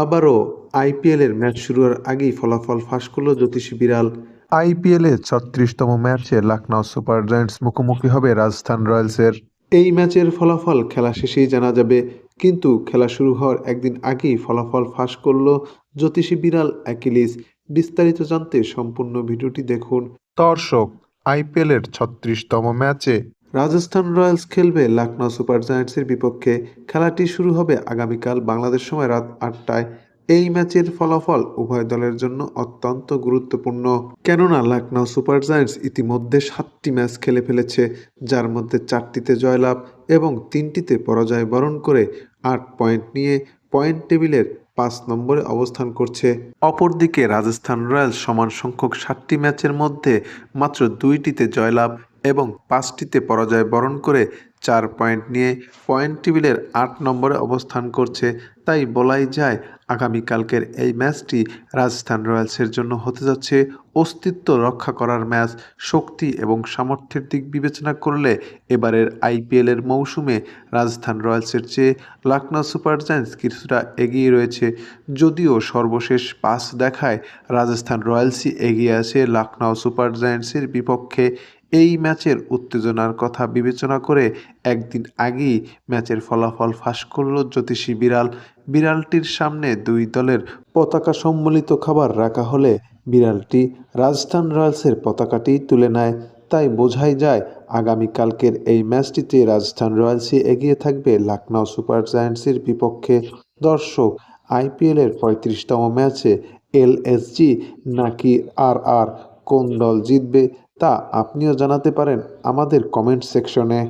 আবারও আইপিএলের ম্যাচ শুরুর আগেই ফলাফল ফাঁস করল জ্যোতিষী বিড়াল। আইপিএলে ছত্রিশতম ম্যাচে লখনৌ সুপার জায়ান্টস মুখোমুখি হবে রাজস্থান রয়্যালসের। এই ম্যাচের ফলাফল খেলা শেষেই জানা যাবে কিন্তু খেলা শুরু হওয়ার একদিন আগেই ফলাফল ফাঁস করল জ্যোতিষী বিড়াল অ্যাকিলিস। বিস্তারিত জানতে সম্পূর্ণ ভিডিওটি দেখুন। দর্শক আইপিএলের ছত্রিশতম ম্যাচে রাজস্থান রয়্যালস খেলবে লখনৌ সুপার জায়ান্টসের বিপক্ষে। খেলাটি শুরু হবে আগামীকাল বাংলাদেশ সময় রাত আটটায়। এই ম্যাচের ফলাফল উভয় দলের জন্য অত্যন্ত গুরুত্বপূর্ণ। কেননা লখনৌ সুপার জায়ান্টস ইতিমধ্যে সাতটি ম্যাচ খেলে ফেলেছে, যার মধ্যে চারটিতে জয়লাভ এবং তিনটিতে পরাজয় বরণ করে আট পয়েন্ট নিয়ে পয়েন্ট টেবিলের পাঁচ নম্বরে অবস্থান করছে। অপরদিকে রাজস্থান রয়্যালস সমান সংখ্যক সাতটি ম্যাচের মধ্যে মাত্র দুইটিতে জয়লাভ এবং পাঁচটিতে পরাজয় বরণ করে চার পয়েন্ট নিয়ে পয়েন্ট টেবিলের আট নম্বরে অবস্থান করছে। তাই বলাই যায় আগামীকালকের এই ম্যাচটি রাজস্থান রয়্যালসের জন্য হতে যাচ্ছে অস্তিত্ব রক্ষা করার ম্যাচ। শক্তি এবং সামর্থ্যের দিক বিবেচনা করলে এবারের আইপিএলের মৌসুমে রাজস্থান রয়্যালসের চেয়ে লখনৌ সুপার জায়ান্টস কিছুটা এগিয়ে রয়েছে। যদিও সর্বশেষ পাস দেখায় রাজস্থান রয়্যালসই এগিয়ে আছে লখনৌ সুপার জায়ান্টসের বিপক্ষে। এই ম্যাচের উত্তেজনার কথা বিবেচনা করে একদিন আগেই ম্যাচের ফলাফল ফাঁস করল জ্যোতিষী বিড়াল। বিড়ালটির সামনে দুই দলের পতাকা সম্বলিত খাবার রাখা হলে বিড়ালটি রাজস্থান রয়্যালসের পতাকাটি তুলে নেয়। তাই বোঝাই যায় আগামীকালকের এই ম্যাচটিতে রাজস্থান রয়্যালসই এগিয়ে থাকবে লখনৌ সুপার জায়ান্টসের বিপক্ষে। দর্শক আইপিএলের পঁয়ত্রিশতম ম্যাচে এলএসজি নাকি আর আর কোন দল জিতবে তা আপনিও জানাতে পারেন আমাদের কমেন্ট সেকশনে